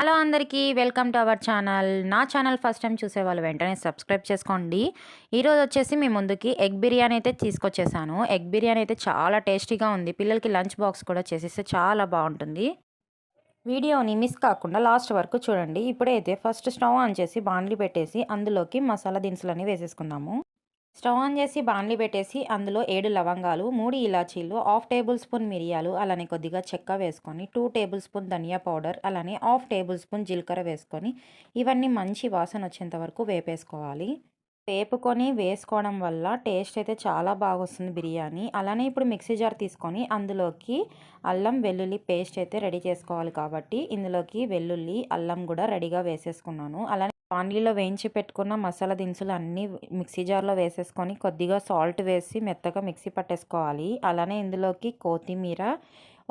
Hello అందరికీ welcome to our channel. నా channel first time చూసే వాళ్ళు వెంటనే సబ్స్క్రైబ్ చేసుకోండి. ఈరోజు వచ్చేసి మీ ముందుకి ఎగ్ బిర్యానీ అయితే తీసుకొచ్చేసాను. ఎగ్ బిర్యానీ అయితే చాలా టేస్టీగా ఉంది. పిల్లలకి లంచ్ బాక్స్ కూడా చేసేస్తే చాలా బాగుంటుంది. వీడియోని మిస్ కాకుండా లాస్ట్ వరకు చూడండి. ఇప్పుడైతే ఫస్ట్ స్టవ్ ఆన్ చేసి బాండ్లీ పెట్టేసి అందులోకి మసాలా దినుసులన్నీ వేసేసుకుందాము. స్టవ్ ఆన్ చేసి బాండ్లీ పెట్టేసి అందులో ఏడు లవంగాలు మూడు ఇలాచీలు హాఫ్ టేబుల్ స్పూన్ మిరియాలు అలానే కొద్దిగా చెక్క వేసుకొని టూ టేబుల్ స్పూన్ ధనియా పౌడర్ అలానే హాఫ్ టేబుల్ స్పూన్ జీలకర్ర వేసుకొని ఇవన్నీ మంచి వాసన వచ్చేంత వరకు వేపేసుకోవాలి. వేపుకొని వేసుకోవడం వల్ల టేస్ట్ అయితే చాలా బాగా వస్తుంది బిర్యానీ. అలానే ఇప్పుడు మిక్సీ జార్ తీసుకొని అందులోకి అల్లం వెల్లుల్లి పేస్ట్ అయితే రెడీ చేసుకోవాలి కాబట్టి ఇందులోకి వెల్లుల్లి అల్లం కూడా రెడీగా వేసేసుకున్నాను. అలానే పాన్లీలో వేయించి పెట్టుకున్న మసాలా దినుసులు అన్నీ మిక్సీ జార్లో వేసేసుకొని కొద్దిగా సాల్ట్ వేసి మెత్తగా మిక్సీ పట్టేసుకోవాలి. అలానే ఇందులోకి కొత్తిమీర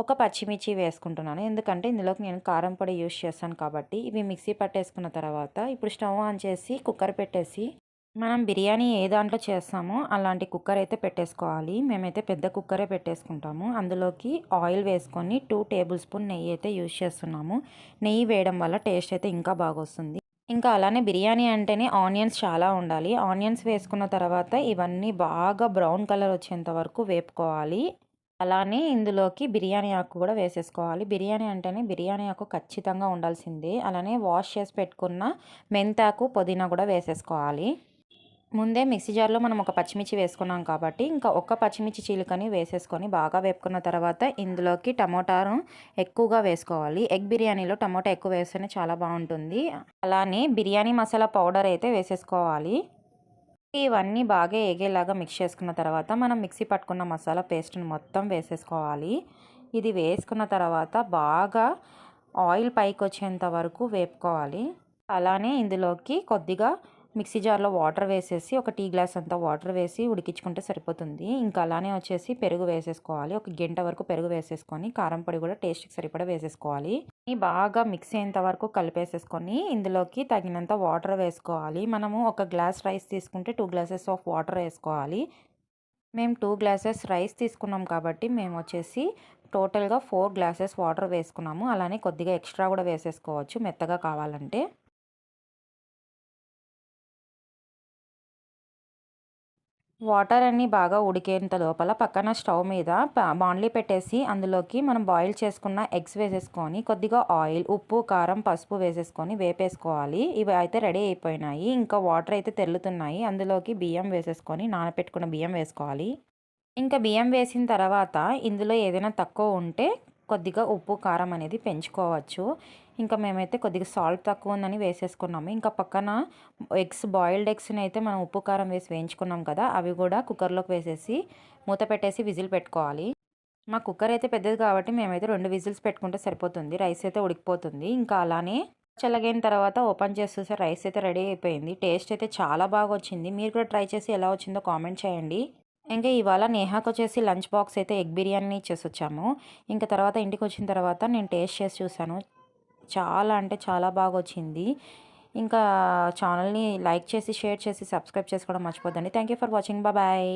ఒక పచ్చిమిర్చి వేసుకుంటున్నాను. ఎందుకంటే ఇందులోకి నేను కారం పొడి యూస్ చేస్తాను కాబట్టి ఇవి మిక్సీ పట్టేసుకున్న తర్వాత ఇప్పుడు స్టవ్ ఆన్ చేసి కుక్కర్ పెట్టేసి మనం బిర్యానీ ఏ దాంట్లో చేస్తామో అలాంటి కుక్కర్ అయితే పెట్టేసుకోవాలి. మేమైతే పెద్ద కుక్కరే పెట్టేసుకుంటాము. అందులోకి ఆయిల్ వేసుకొని టూ టేబుల్ స్పూన్ నెయ్యి అయితే యూజ్ చేస్తున్నాము. నెయ్యి వేయడం వల్ల టేస్ట్ అయితే ఇంకా బాగా వస్తుంది ఇంకా అలానే బిర్యానీ అంటేనే ఆనియన్స్ చాలా ఉండాలి. ఆనియన్స్ వేసుకున్న తర్వాత ఇవన్నీ బాగా బ్రౌన్ కలర్ వచ్చేంత వరకు వేపుకోవాలి. అలానే ఇందులోకి బిర్యానీ ఆకు కూడా వేసేసుకోవాలి. బిర్యానీ అంటేనే బిర్యానీ ఆకు ఖచ్చితంగా ఉండాల్సిందే. అలానే వాష్ చేసి పెట్టుకున్న మెంతాకు పుదీనా కూడా వేసేసుకోవాలి. ముందే మిక్సీ జార్లో మనం ఒక పచ్చిమిర్చి వేసుకున్నాం కాబట్టి ఇంకా ఒక్క పచ్చిమిర్చి చీలికని వేసేసుకొని బాగా వేపుకున్న తర్వాత ఇందులోకి టమోటాను ఎక్కువగా వేసుకోవాలి. ఎగ్ బిర్యానీలో టమోటా ఎక్కువ వేస్తేనే చాలా బాగుంటుంది. అలానే బిర్యానీ మసాలా పౌడర్ అయితే వేసేసుకోవాలి. ఇవన్నీ బాగా ఎగేలాగా మిక్స్ చేసుకున్న తర్వాత మనం మిక్సీ పట్టుకున్న మసాలా పేస్ట్ని మొత్తం వేసేసుకోవాలి. ఇది వేసుకున్న తర్వాత బాగా ఆయిల్ పైకి వచ్చేంత వరకు వేపుకోవాలి. అలానే ఇందులోకి కొద్దిగా మిక్సీ జార్లో వాటర్ వేసేసి ఒక టీ గ్లాస్ అంతా వాటర్ వేసి ఉడికించుకుంటే సరిపోతుంది. ఇంకా అలానే వచ్చేసి పెరుగు వేసేసుకోవాలి. ఒక గంట వరకు పెరుగు వేసేసుకొని కారం పొడి కూడా టేస్ట్కి సరిపడా వేసేసుకోవాలి. బాగా మిక్స్ అయ్యేంత వరకు కలిపేసేసుకొని ఇందులోకి తగినంత వాటర్ వేసుకోవాలి. మనము ఒక గ్లాస్ రైస్ తీసుకుంటే టూ గ్లాసెస్ ఆఫ్ వాటర్ వేసుకోవాలి. మేము టూ గ్లాసెస్ రైస్ తీసుకున్నాం కాబట్టి మేము వచ్చేసి టోటల్గా ఫోర్ గ్లాసెస్ వాటర్ వేసుకున్నాము. అలానే కొద్దిగా ఎక్స్ట్రా కూడా వేసేసుకోవచ్చు మెత్తగా కావాలంటే. వాటర్ అన్నీ బాగా ఉడికేంత లోపల పక్కన స్టవ్ మీద బాండ్లీ పెట్టేసి అందులోకి మనం బాయిల్ చేసుకున్న ఎగ్స్ వేసేసుకొని కొద్దిగా ఆయిల్ ఉప్పు కారం పసుపు వేసేసుకొని వేపేసుకోవాలి. ఇవి అయితే రెడీ అయిపోయినాయి. ఇంకా వాటర్ అయితే తెల్లుతున్నాయి అందులోకి బియ్యం వేసేసుకొని నానపెట్టుకున్న బియ్యం వేసుకోవాలి. ఇంకా బియ్యం వేసిన తర్వాత ఇందులో ఏదైనా తక్కువ ఉంటే కొద్దిగా ఉప్పు కారం అనేది పెంచుకోవచ్చు. ఇంకా మేమైతే కొద్దిగా సాల్ట్ తక్కువ ఉందని వేసేసుకున్నాము. ఇంకా పక్కన ఎగ్స్ బాయిల్డ్ ఎగ్స్ని అయితే మనం ఉప్పు కారం వేసి వేయించుకున్నాం కదా అవి కూడా కుక్కర్లోకి వేసేసి మూత పెట్టేసి విజిల్ పెట్టుకోవాలి. మా కుక్కర్ అయితే పెద్దది కాబట్టి మేమైతే రెండు విజిల్స్ పెట్టుకుంటే సరిపోతుంది. రైస్ అయితే ఉడికిపోతుంది. ఇంకా అలానే చల్లగైన తర్వాత ఓపెన్ చేసి రైస్ అయితే రెడీ అయిపోయింది. టేస్ట్ అయితే చాలా బాగా వచ్చింది. మీరు కూడా ట్రై చేసి ఎలా వచ్చిందో కామెంట్ చేయండి. ఇంకా ఇవాళ నేహాకు వచ్చేసి లంచ్ బాక్స్ అయితే ఎగ్ బిర్యానీ ఇచ్చేసి వచ్చాము ఇంకా తర్వాత ఇంటికి వచ్చిన తర్వాత నేను టేస్ట్ చేసి చూశాను చాలా అంటే చాలా బాగా వచ్చింది ఇంకా ఛానల్ని లైక్ చేసి షేర్ చేసి సబ్స్క్రైబ్ చేసుకోవడం మర్చిపోద్దండి. Thank you for watching. Bye.